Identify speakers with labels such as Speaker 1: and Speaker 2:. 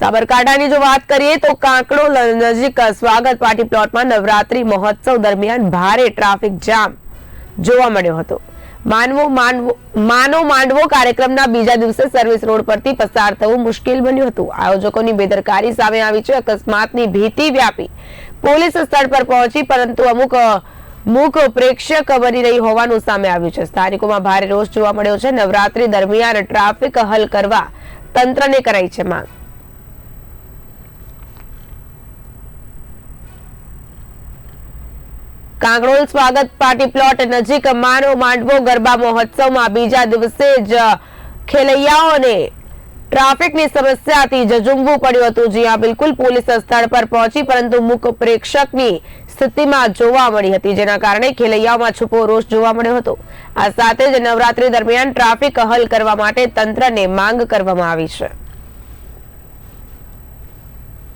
Speaker 1: સાબરકાંઠાની જો વાત કરીએ તો કાંકડો નજીક સ્વાગત પાર્ટી પ્લોટમાં નવરાત્રી મહોત્સવ દરમિયાન ભારે ટ્રાફિક જામ જોવા મળ્યો હતો. માનવો માનવો, માનો માંડવો કાર્યક્રમના બીજા દિવસે સર્વિસ રોડ પરથી પસાર થવું મુશ્કેલ બન્યું હતું. આયોજકોની બેદરકારી સામે આવી છે. અકસ્માતની ભીતિ વ્યાપી. પોલીસ સ્થળ પર પહોંચી, પરંતુ અમુક મુખ પ્રેક્ષક બની રહી હોવાનું સામે આવ્યું છે. સ્થાનિકોમાં ભારે રોષ જોવા મળ્યો છે. નવરાત્રી દરમિયાન ટ્રાફિક હલ કરવા તંત્રને કરાઈ છે માંગ. કાંકરોલ સ્વાગત પાર્ટી પ્લોટ નજીક માનો માંડવો ગરબા મહોત્સવમાં બીજા દિવસે જ ખેલૈયાઓને ટ્રાફિકની સમસ્યાથી જજુમવું પડ્યું હતું. જ્યાં બિલકુલ પોલીસ સ્થળ પર પહોંચી, પરંતુ મુખ પ્રેક્ષકની સ્થિતિમાં જોવા મળી હતી, જેના કારણે ખેલૈયાઓમાં છુપો રોષ જોવા મળ્યો હતો. આ સાથે જ નવરાત્રી દરમિયાન ટ્રાફિક હલ કરવા માટે તંત્રને માંગ કરવામાં આવી છે.